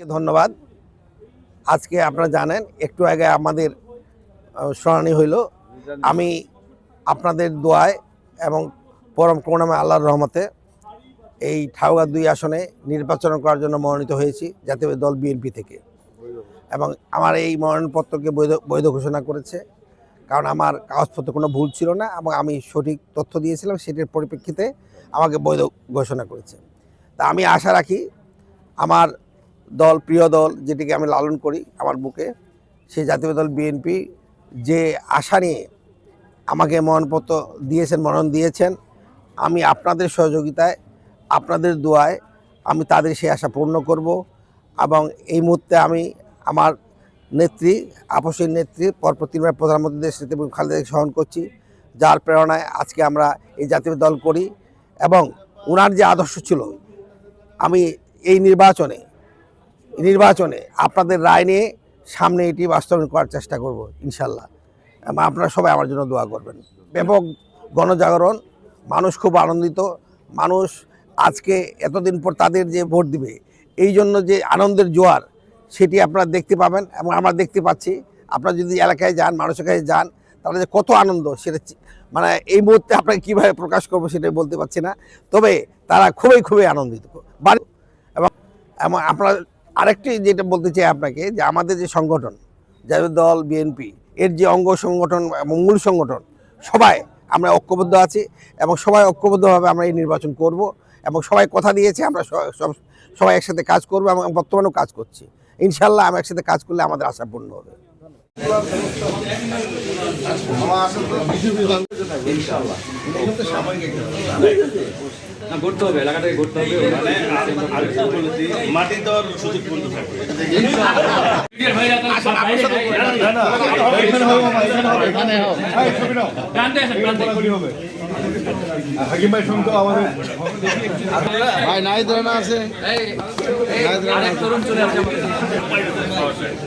ধন্যবাদ। আজকে আপনারা জানেন, একটু আগে আমাদের শুনানি হইল। আমি আপনাদের দোয়ায় এবং পরম করুণাময় আল্লাহর রহমতে এই ঠাউগা দুই আসনে নির্বাচন করার জন্য মনোনীত হয়েছি জাতীয় দল বিএনপি থেকে। এবং আমার এই মনোনয়নপত্রকে বৈধ বৈধ ঘোষণা করেছে। কারণ আমার কাগজপত্র কোনো ভুল ছিল না এবং আমি সঠিক তথ্য দিয়েছিলাম, সেটির পরিপ্রেক্ষিতে আমাকে বৈধ ঘোষণা করেছে। তা আমি আশা রাখি, আমার দল, প্রিয় দল যেটিকে আমি লালন করি আমার বুকে, সেই জাতীয় দল বিএনপি যে আশা নিয়ে আমাকে মনোনয়নপত্র দিয়েছেন, মনোনয়ন দিয়েছেন, আমি আপনাদের সহযোগিতায়, আপনাদের দোয়ায় আমি তাদের সেই আশা পূর্ণ করব এবং এই মুহূর্তে আমি আমার নেত্রী, আপসের নেত্রী, পরপর তিনবার প্রধানমন্ত্রী দেশ নেত্রী বেগম খালেদা জিয়াকে স্মরণ করছি, যার প্রেরণায় আজকে আমরা এই জাতীয় দল করি এবং ওনার যে আদর্শ ছিল, আমি এই নির্বাচনে নির্বাচনে আপনাদের রায় নিয়ে সামনে এটি বাস্তবায়ন করার চেষ্টা করব, ইনশাল্লাহ। আপনারা সবাই আমার জন্য দোয়া করবেন। ব্যাপক গণজাগরণ, মানুষ খুব আনন্দিত, মানুষ আজকে এতদিন পর তাদের যে ভোট দিবে, এই জন্য যে আনন্দের জোয়ার, সেটি আপনারা দেখতে পাবেন এবং আমরা দেখতে পাচ্ছি। আপনারা যদি এলাকায় যান, মানুষের কাছে যান, তাহলে যে কত আনন্দ, সেটা মানে এই মুহূর্তে আপনাকে কীভাবে প্রকাশ করব সেটাই বলতে পারছি না। তবে তারা খুবই খুবই আনন্দিত। এবং আপনারা আরেকটি যেটা বলতে চাই আপনাকে, যে আমাদের যে সংগঠন জাতীয় দল বিএনপি এর যে অঙ্গ সংগঠন এবং মূল সংগঠন, সবাই আমরা ঐক্যবদ্ধ আছি এবং সবাই ঐক্যবদ্ধভাবে আমরা এই নির্বাচন করব এবং সবাই কথা দিয়েছে, আমরা সব, সবাই একসাথে কাজ করব এবং বর্তমানেও কাজ করছি। ইনশাল্লাহ আমরা একসাথে কাজ করলে আমাদের আশা পূর্ণ হবে। ঘুরতে হবে এলাকাটাকে ঘুরতে হবে। মাটি দেওয়ার সুযোগ বন্ধ থাকবে। হাকিম ভাই শুনতো আমাদের ভাই নাই ধরে আছে তরুণ চলে আসছে আমাদের।